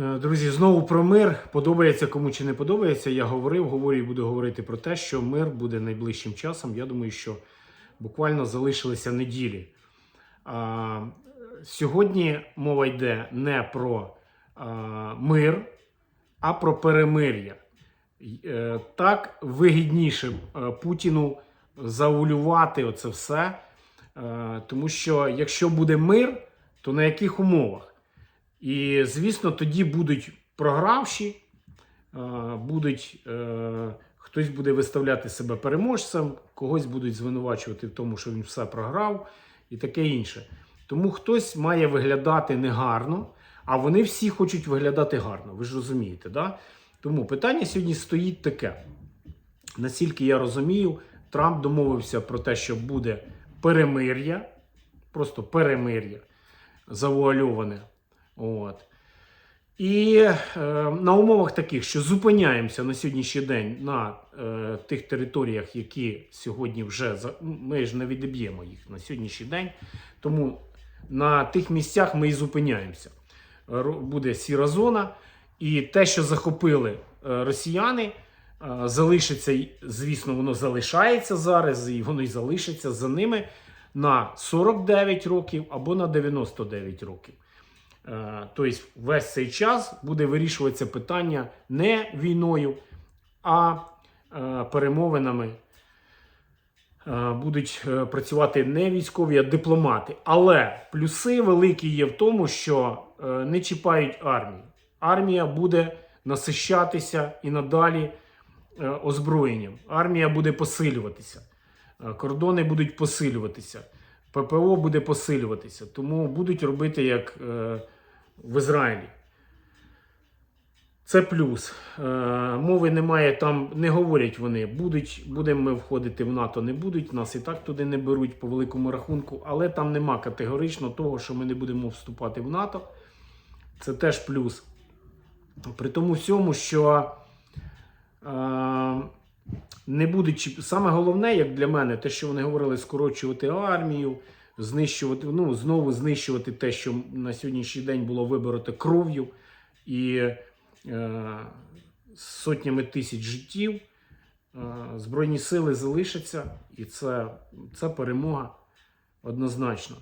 Е, Друзі, знову про мир. Подобається кому чи не подобається. Я говорив, говорю і буду говорити про те, що мир буде найближчим часом. Я думаю, що буквально залишилися неділі. А, сьогодні мова йде не про а, мир, а про перемир'я. Е, Так вигідніше е, Путіну заулювати оце все. Тому що якщо буде мир, то на яких умовах? І, звісно, тоді будуть програвші, е, будуть, е, хтось буде виставляти себе переможцем, когось будуть звинувачувати в тому, що він все програв, і таке інше. Тому хтось має виглядати негарно, а вони всі хочуть виглядати гарно. Ви ж розумієте, да? Тому питання сьогодні стоїть таке. Наскільки я розумію, Трамп домовився про те, що буде перемир'я, просто перемир'я завуальоване. От. І е, на умовах таких, що зупиняємося на сьогоднішній день на е, тих територіях, які сьогодні вже за- ну, ми ж не відіб'ємо їх на сьогоднішній день. Тому на тих місцях ми і зупиняємося. Буде сіра зона, і те, що захопили е, росіяни, е, залишиться, звісно, воно залишається зараз, і воно й залишиться за ними на 49 років або на 99 років. Е, Тобто весь цей час буде вирішуватися питання не війною, а е, перемовинами. Е, Будуть працювати не військові, а дипломати. Але плюси великі є в тому, що не чіпають армію. Армія буде насищатися і надалі озброєнням. Армія буде посилюватися. Кордони будуть посилюватися. ППО буде посилюватися. Тому будуть робити як в Ізраїлі. Це плюс. Е, мови немає, там не говорять вони, будуть, будемо ми входити в НАТО, не будуть, нас і так туди не беруть по великому рахунку, але там нема категорично того, що ми не будемо вступати в НАТО. Це теж плюс. При тому всьому, що е, не будуть чіп- саме головне, як для мене, те, що вони говорили, скорочувати армію, знищувати, ну, знову знищувати те, що на сьогоднішній день було вибороте кров'ю і е, сотнями тисяч життів. Е, Збройні сили залишаться, і це, це перемога однозначно.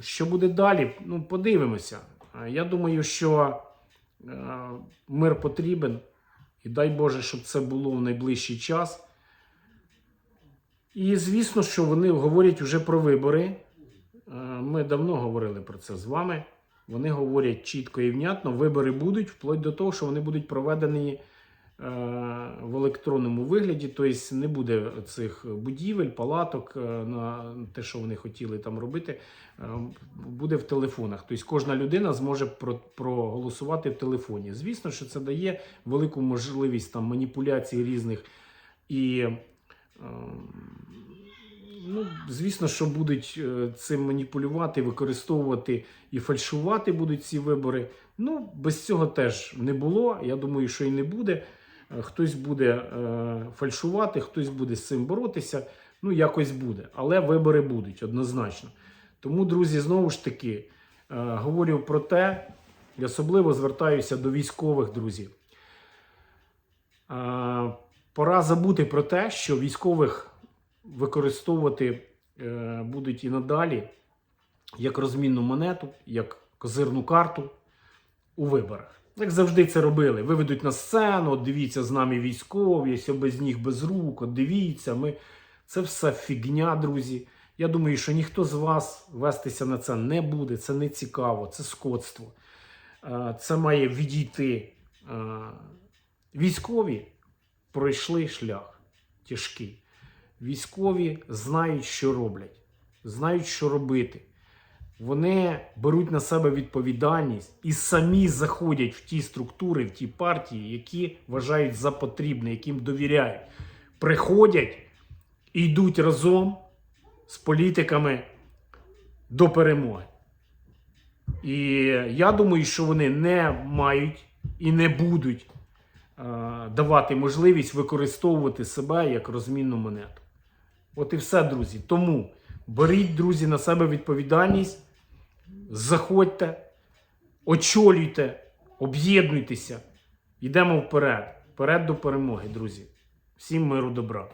Що буде далі? Ну, подивимося. Е, Я думаю, що е, мир потрібен, і дай Боже, щоб це було в найближчий час. І звісно, що вони говорять вже про вибори. Е, Ми давно говорили про це з вами. Вони говорять чітко і внятно, вибори будуть, вплоть до того, що вони будуть проведені е, в електронному вигляді, тобто не буде цих будівель, палаток е, на те, що вони хотіли там робити, буде в телефонах. Тобто кожна людина зможе проголосувати в телефоні. Звісно, що це дає велику можливість там маніпуляцій різних і. Ну, звісно, що будуть е, цим маніпулювати, використовувати і фальшувати будуть ці вибори. Ну, без цього теж не було. Я думаю, що і не буде. Е, Хтось буде е, фальшувати, хтось буде з цим боротися. Ну, якось буде. Але вибори будуть однозначно. Тому, друзі, знову ж таки, е, говорю про те, і особливо звертаюся до військових друзів. Е, Пора забути про те, що військових використовувати е, будуть і надалі як розмінну монету, як козирну карту у виборах. Як завжди це робили. Виведуть на сцену, от дивіться, з нами військові, все без ніг, без рук, от дивіться. Ми... Це все фігня, друзі. Я думаю, що ніхто з вас вестися на це не буде. Це не цікаво, це скотство. Е, Це має відійти. Е, Військові пройшли шлях тяжкий. Військові знають, що роблять, знають, що робити. Вони беруть на себе відповідальність і самі заходять в ті структури, в ті партії, які вважають за потрібне, яким довіряють. Приходять і йдуть разом з політиками до перемоги. І я думаю, що вони не мають і не будуть е, давати можливість використовувати себе як розмінну монету. От і все, друзі. Тому беріть, друзі, на себе відповідальність, заходьте, очолюйте об'єднуйтеся, йдемо вперед. Вперед до перемоги, друзі. Всім миру добра.